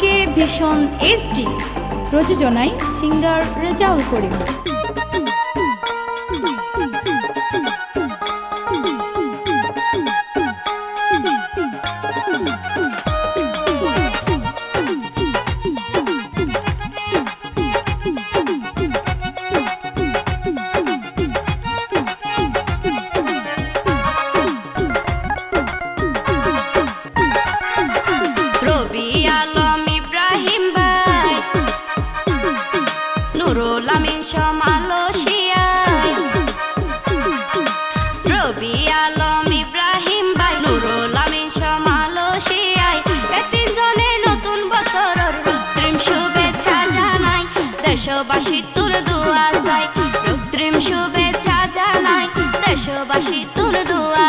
কে ভীষণ এইচডি প্রযোজনায় সিঙ্গার রেজাউল করিম। আলম সমালসিয়ায় রবি আলম ইব্রাহিম ভাই, নুরুল আমিন সমালসিয়ায় এ তিনজনে নতুন বছরের রুদ্রিম শুভেচ্ছা জানাই। দেশবাসী তোর দোয়া চাই। রুদ্রিম শুভেচ্ছা জানাই। দেশবাসী তোর দোয়া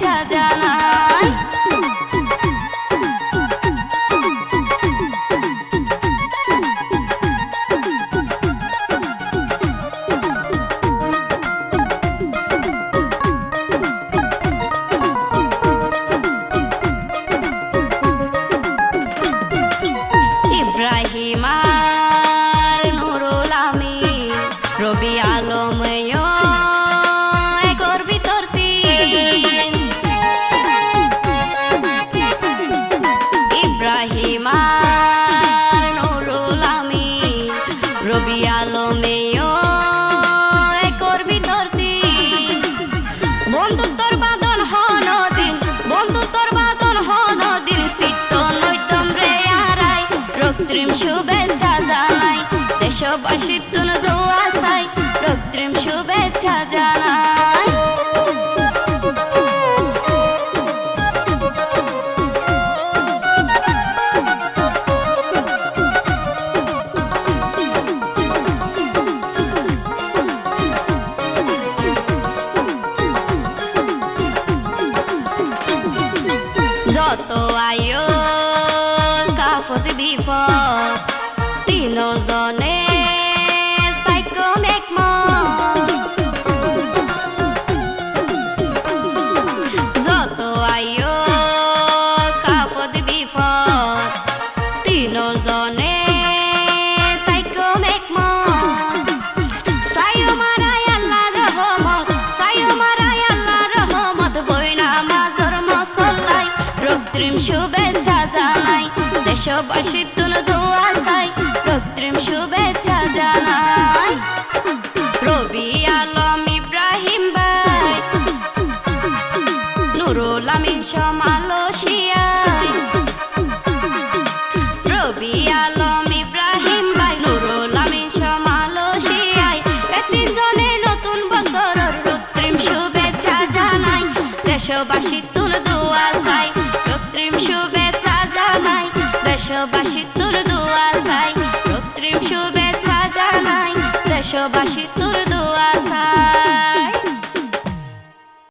শুভেচ্ছা রক্তৃম শুভেচ্ছা জানাই। দেশবাসী তুল দোয়া চাই রক্তিম শুভেচ্ছা জানাই। কাফত বিপদ তিনজনে দেশবাসী তুল দোয়া চাই রক্তৃম শুভেচ্ছা জানাই। রবি আলম ইব্রাহিম ভাই, নুরুল আমিন সমালসিয়ায় রবি আলম ইব্রাহিম ভাই, নুরুল আমিন সমালসিয়ায় এ নতুন দেশবাসী দোয়া চাই কৃত্রিম শুভেচ্ছা জানাই। দেশবাসী তোর দোয়া। চাই কৃত্রিম শুভেচ্ছা জানাই দেশবাসী তোর